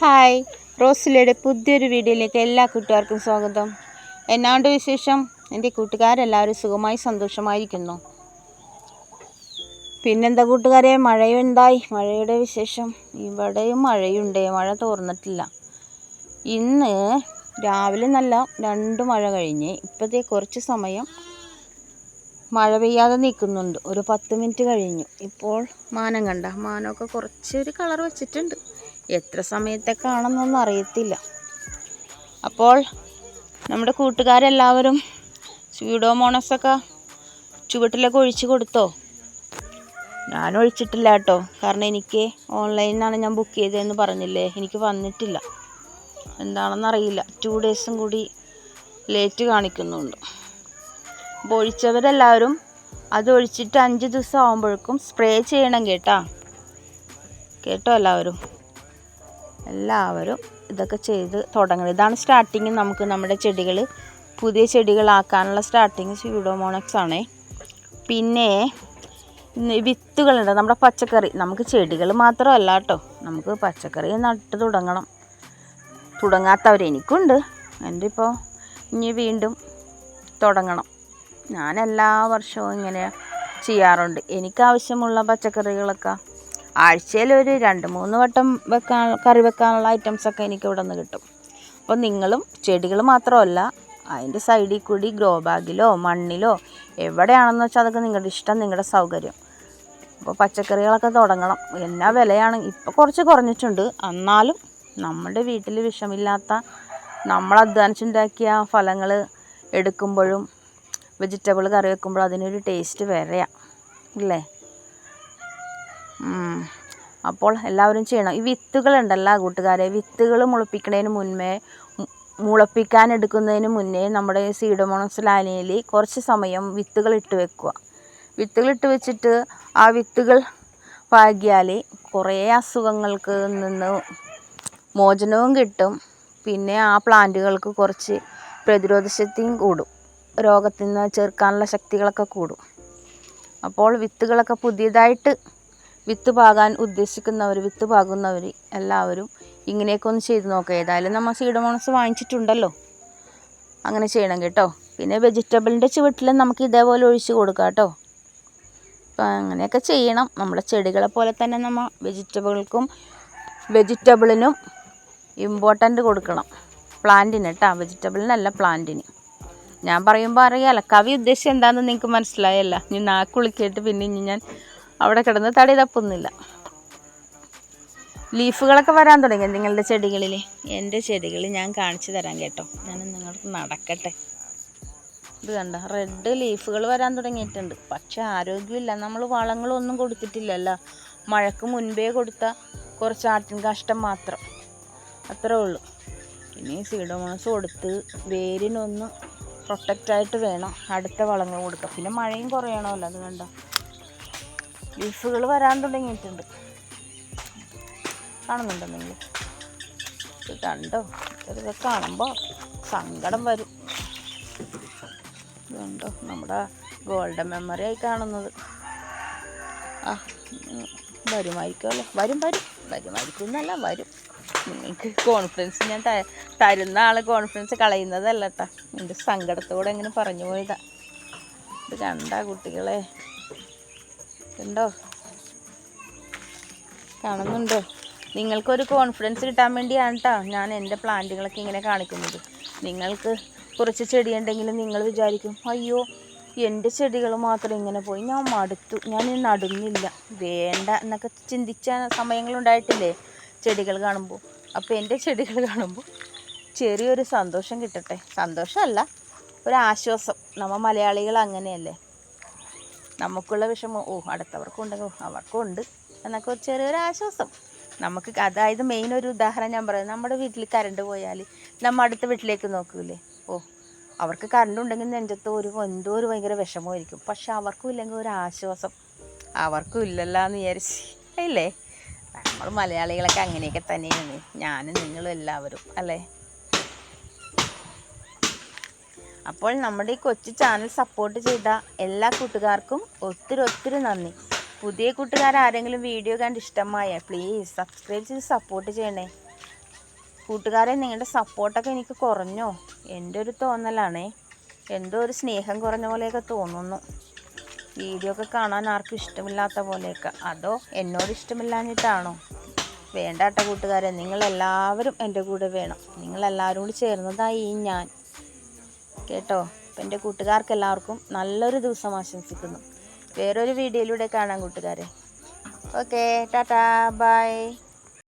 Hi റോസിലയുടെ പുതിയൊരു വീഡിയോയിലേക്ക് എല്ലാ കൂട്ടുകാർക്കും സ്വാഗതം. എന്നാണ്ട് വിശേഷം? എന്റെ കൂട്ടുകാരെല്ലാവരും സുഖമായി സന്തോഷമായിരിക്കുന്നു. പിന്നെന്താ കൂട്ടുകാരെ മഴയുണ്ടായി. മഴയുടെ വിശേഷം? ഇവിടെയും മഴയുണ്ട്. മഴ തോർന്നിട്ടില്ല. ഇന്ന് രാവിലെ നല്ല രണ്ട് മഴ കഴിഞ്ഞ് ഇപ്പോഴത്തെ കുറച്ച് സമയം മഴ പെയ്യാതെ നിൽക്കുന്നുണ്ട്. ഒരു പത്ത് മിനിറ്റ് കഴിഞ്ഞു. ഇപ്പോൾ മാനം കണ്ട. മാനമൊക്കെ കുറച്ചൊരു കളർ വെച്ചിട്ടുണ്ട്. എത്ര സമയത്തേക്കാണെന്നൊന്നും അറിയത്തില്ല. അപ്പോൾ നമ്മുടെ കൂട്ടുകാരെല്ലാവരും സ്യൂഡോമോണസൊക്കെ ചുവട്ടിലൊക്കെ ഒഴിച്ചു കൊടുത്തോ? ഞാൻ ഒഴിച്ചിട്ടില്ല കേട്ടോ. കാരണം എനിക്ക് ഓൺലൈനിൽ ഞാൻ ബുക്ക് ചെയ്തതെന്ന് പറഞ്ഞില്ലേ? എനിക്ക് വന്നിട്ടില്ല. എന്താണെന്നറിയില്ല. ടു ഡേയ്സും കൂടി ലേറ്റ് കാണിക്കുന്നുണ്ട്. അപ്പോൾ ഒഴിച്ചവരെല്ലാവരും അത് ഒഴിച്ചിട്ട് അഞ്ച് ദിവസം ആകുമ്പോഴേക്കും സ്പ്രേ ചെയ്യണം കേട്ടാ. കേട്ടോ എല്ലാവരും? എല്ലാവരും ഇതൊക്കെ ചെയ്ത് തുടങ്ങണം. ഇതാണ് സ്റ്റാർട്ടിങ് നമുക്ക് നമ്മുടെ ചെടികൾ. പുതിയ ചെടികളാക്കാനുള്ള സ്റ്റാർട്ടിങ് സ്യൂഡോമോണക്സ് ആണേ. പിന്നെ വിത്തുകളുണ്ട്. നമ്മുടെ പച്ചക്കറി. നമുക്ക് ചെടികൾ മാത്രമല്ല കേട്ടോ നമുക്ക് പച്ചക്കറി നട്ട് തുടങ്ങണം. തുടങ്ങാത്തവർ എനിക്കുണ്ട്. എന്റെ ഇപ്പോൾ ഇനി വീണ്ടും തുടങ്ങണം. ഞാൻ എല്ലാ വർഷവും ഇങ്ങനെ ചെയ്യാറുണ്ട്. എനിക്കാവശ്യമുള്ള പച്ചക്കറികളൊക്കെ ആഴ്ചയിൽ ഒരു രണ്ട് മൂന്ന് വട്ടം വെക്കാൻ കറി വെക്കാനുള്ള ഐറ്റംസൊക്കെ എനിക്ക് ഇവിടെ നിന്ന് കിട്ടും. അപ്പോൾ നിങ്ങളും ചെടികൾ മാത്രമല്ല അതിന്റെ സൈഡിൽ കൂടി ഗ്രോ ബാഗിലോ മണ്ണിലോ എവിടെയാണെന്ന് വെച്ചാൽ അതൊക്കെ നിങ്ങളുടെ ഇഷ്ടം നിങ്ങളുടെ സൗകര്യം. അപ്പോൾ പച്ചക്കറികളൊക്കെ തുടങ്ങണം. എന്നാ വിലയാണ്? ഇപ്പോൾ കുറച്ച് കുറഞ്ഞിട്ടുണ്ട്. എന്നാലും നമ്മുടെ വീട്ടിൽ വിഷമില്ലാത്ത നമ്മൾ അധ്വാനിച്ചുണ്ടാക്കിയ ഫലങ്ങൾ എടുക്കുമ്പോഴും വെജിറ്റബിൾ കറി വെക്കുമ്പോഴും അതിനൊരു ടേസ്റ്റ് വേറെയാണ് ഇല്ലേ. അപ്പോൾ എല്ലാവരും ചെയ്യണം. ഈ വിത്തുകളുണ്ടല്ലോ കൂട്ടുകാരെ. വിത്തുകൾ മുളപ്പിക്കുന്നതിന് മുൻപേ മു- മുളപ്പിക്കാൻ എടുക്കുന്നതിന് മുന്നേ നമ്മുടെ സീഡോമോണസ് ലായനിയിൽ കുറച്ച് സമയം വിത്തുകൾ ഇട്ട് വെക്കുക. വിത്തുകൾ ഇട്ട് വെച്ചിട്ട് ആ വിത്തുകൾ പാകിയാൽ കുറേ അസുഖങ്ങൾക്ക് നിന്ന് മോചനവും കിട്ടും. പിന്നെ ആ പ്ലാന്റുകൾക്ക് കുറച്ച് പ്രതിരോധ ശക്തിയും കൂടും. രോഗത്തിൽ നിന്ന് ചെറുക്കാനുള്ള ശക്തികളൊക്കെ കൂടും. അപ്പോൾ വിത്തുകളൊക്കെ പുതിയതായിട്ട് വിത്ത് പാകാൻ ഉദ്ദേശിക്കുന്നവർ വിത്ത് പാകുന്നവർ എല്ലാവരും ഇങ്ങനെയൊക്കെ ഒന്ന് ചെയ്ത് നോക്കുക ഏതായാലും നമ്മൾ സീഡ് മോണസ് വാങ്ങിച്ചിട്ടുണ്ടല്ലോ. അങ്ങനെ ചെയ്യണം കേട്ടോ. പിന്നെ വെജിറ്റബിളിന്റെ ചുവട്ടിലും നമുക്ക് ഇതേപോലെ ഒഴിച്ച് കൊടുക്കാം കേട്ടോ. അപ്പം അങ്ങനെയൊക്കെ ചെയ്യണം. നമ്മുടെ ചെടികളെ പോലെ തന്നെ നമ്മൾ വെജിറ്റബിൾക്കും വെജിറ്റബിളിനും ഇമ്പോർട്ടന്റ് കൊടുക്കണം. പ്ലാന്റിന് കേട്ടോ. വെജിറ്റബിളിനല്ല പ്ലാന്റിന്. ഞാൻ പറയുമ്പോൾ അറിയാമല്ല കവി ഉദ്ദേശം എന്താണെന്ന് നിങ്ങൾക്ക് മനസ്സിലായല്ല. ഇനി നാക്കുളിക്കിയിട്ട് പിന്നെ ഇനി ഞാൻ അവിടെ കിടന്ന് തടി തപ്പൊന്നുമില്ല ലീഫുകളൊക്കെ വരാൻ തുടങ്ങി. നിങ്ങളുടെ ചെടികളിൽ? എന്റെ ചെടികൾ ഞാൻ കാണിച്ചു തരാം കേട്ടോ. ഞാൻ നിങ്ങൾക്ക് നടക്കട്ടെ. ഇത് കണ്ട റെഡ് ലീഫുകൾ വരാൻ തുടങ്ങിയിട്ടുണ്ട്. പക്ഷെ ആരോഗ്യമില്ല. നമ്മൾ വളങ്ങളൊന്നും കൊടുത്തിട്ടില്ലല്ലോ. മഴക്ക് മുൻപേ കൊടുത്ത കുറച്ച് ആട്ടിൻ കഷ്ടം മാത്രം. അത്രേ ഉള്ളൂ. ഇനി സീഡോമോണസ് കൊടുത്ത് വേരിനൊന്ന് പ്രൊട്ടക്റ്റായിട്ട് വേണം. അടുത്ത വളങ്ങൾ കൊടുക്കാം. പിന്നെ മഴയും കുറയണമല്ലോ അത് കണ്ട. ലീഫുകൾ വരാൻ തുടങ്ങിയിട്ടുണ്ട്. കാണുന്നുണ്ടോ നിങ്ങൾ? ഇത് കണ്ടോ? ഇതൊക്കെ കാണുമ്പോൾ സങ്കടം വരും. ഇതുണ്ടോ? നമ്മുടെ ഗോൾഡൻ മെമ്മറി ആയി കാണുന്നത്. ആ വരുമായിരിക്കുമല്ലോ. വരും വരും. വരുമായിരിക്കും എന്നല്ല വരും. നിങ്ങൾക്ക് കോൺഫിഡൻസ് ഞാൻ തരുന്ന ആൾ കോൺഫിഡൻസ് കളയുന്നതല്ല കേട്ടോ എന്റെ സങ്കടത്തോടെ അങ്ങനെ പറഞ്ഞു പോയതാ. ഇത് കണ്ട കുട്ടികളെ. ഉണ്ടോ കാണുന്നുണ്ടോ? നിങ്ങൾക്കൊരു കോൺഫിഡൻസ് കിട്ടാൻ വേണ്ടിയാണ് കേട്ടോ ഞാൻ എന്റെ പ്ലാന്റുകളൊക്കെ ഇങ്ങനെ കാണിക്കുന്നത്. നിങ്ങൾക്ക് കുറച്ച് ചെടി ചെടിയുണ്ടെങ്കിലും നിങ്ങൾ വിചാരിക്കും അയ്യോ എന്റെ ചെടികൾ മാത്രം ഇങ്ങനെ പോയി ഞാൻ മടുത്തു ഞാൻ നടുന്നില്ല വേണ്ട എന്നൊക്കെ ചിന്തിച്ച സമയങ്ങളുണ്ടായിട്ടില്ലേ ചെടികൾ കാണുമ്പോൾ. അപ്പോൾ എന്റെ ചെടികൾ കാണുമ്പോൾ ചെറിയൊരു സന്തോഷം കിട്ടട്ടെ. സന്തോഷമല്ല ഒരു ആശ്വാസം നമ്മൾ മലയാളികൾ അങ്ങനെയല്ലേ? നമുക്കുള്ള വിഷമം. ഓ അടുത്തവർക്കും ഓ അവർക്കും ഉണ്ട് എന്നൊക്കെ ഒരു ചെറിയൊരു ആശ്വാസം നമുക്ക് അതായത് മെയിൻ ഒരു ഉദാഹരണം ഞാൻ പറയാം. നമ്മുടെ വീട്ടിൽ കറണ്ട് പോയാൽ നമ്മൾ അടുത്ത വീട്ടിലേക്ക് നോക്കൂലേ? ഓ അവർക്ക് കറണ്ട് ഉണ്ടെങ്കിൽ നെഞ്ചത്ത് ഒരു എന്തോ ഒരു ഭയങ്കര വിഷമമായിരിക്കും. പക്ഷെ അവർക്കും ഇല്ലെങ്കിൽ ഒരു ആശ്വാസം. അവർക്കും ഇല്ലല്ലോ എന്ന് വിചാരിച്ച്. അല്ലേ നമ്മൾ മലയാളികളൊക്കെ അങ്ങനെയൊക്കെ തന്നെയാണ്. ഞാനും നിങ്ങളും എല്ലാവരും. അല്ലേ? അപ്പോൾ നമ്മുടെ ഈ കൊച്ചു ചാനൽ സപ്പോർട്ട് ചെയ്ത എല്ലാ കൂട്ടുകാർക്കും ഒത്തിരി ഒത്തിരി നന്ദി. പുതിയ കൂട്ടുകാർ ആരെങ്കിലും വീഡിയോ കണ്ട് ഇഷ്ടമായ പ്ലീസ് സബ്സ്ക്രൈബ് ചെയ്ത് സപ്പോർട്ട് ചെയ്യണേ. കൂട്ടുകാരെ നിങ്ങളുടെ സപ്പോർട്ടൊക്കെ എനിക്ക് കുറഞ്ഞോ? എന്റെ ഒരു തോന്നലാണേ. എന്തോ ഒരു സ്നേഹം കുറഞ്ഞ പോലെയൊക്കെ തോന്നുന്നു. വീഡിയോ ഒക്കെ കാണാൻ ആർക്കും ഇഷ്ടമില്ലാത്ത പോലെയൊക്കെ. അതോ എന്നോട് ഇഷ്ടമില്ലാഞ്ഞിട്ടാണോ? വേണ്ടാട്ട കേട്ടോ കൂട്ടുകാരെ. നിങ്ങളെല്ലാവരും എന്റെ കൂടെ വേണം. നിങ്ങളെല്ലാവരും കൂടി ചേർന്നതായി ഞാൻ. കേട്ടോ. അപ്പം എന്റെ കൂട്ടുകാർക്ക് എല്ലാവർക്കും നല്ലൊരു ദിവസം ആശംസിക്കുന്നു. വേറൊരു വീഡിയോയിലൂടെ കാണാം കൂട്ടുകാരെ. Okay tata bye.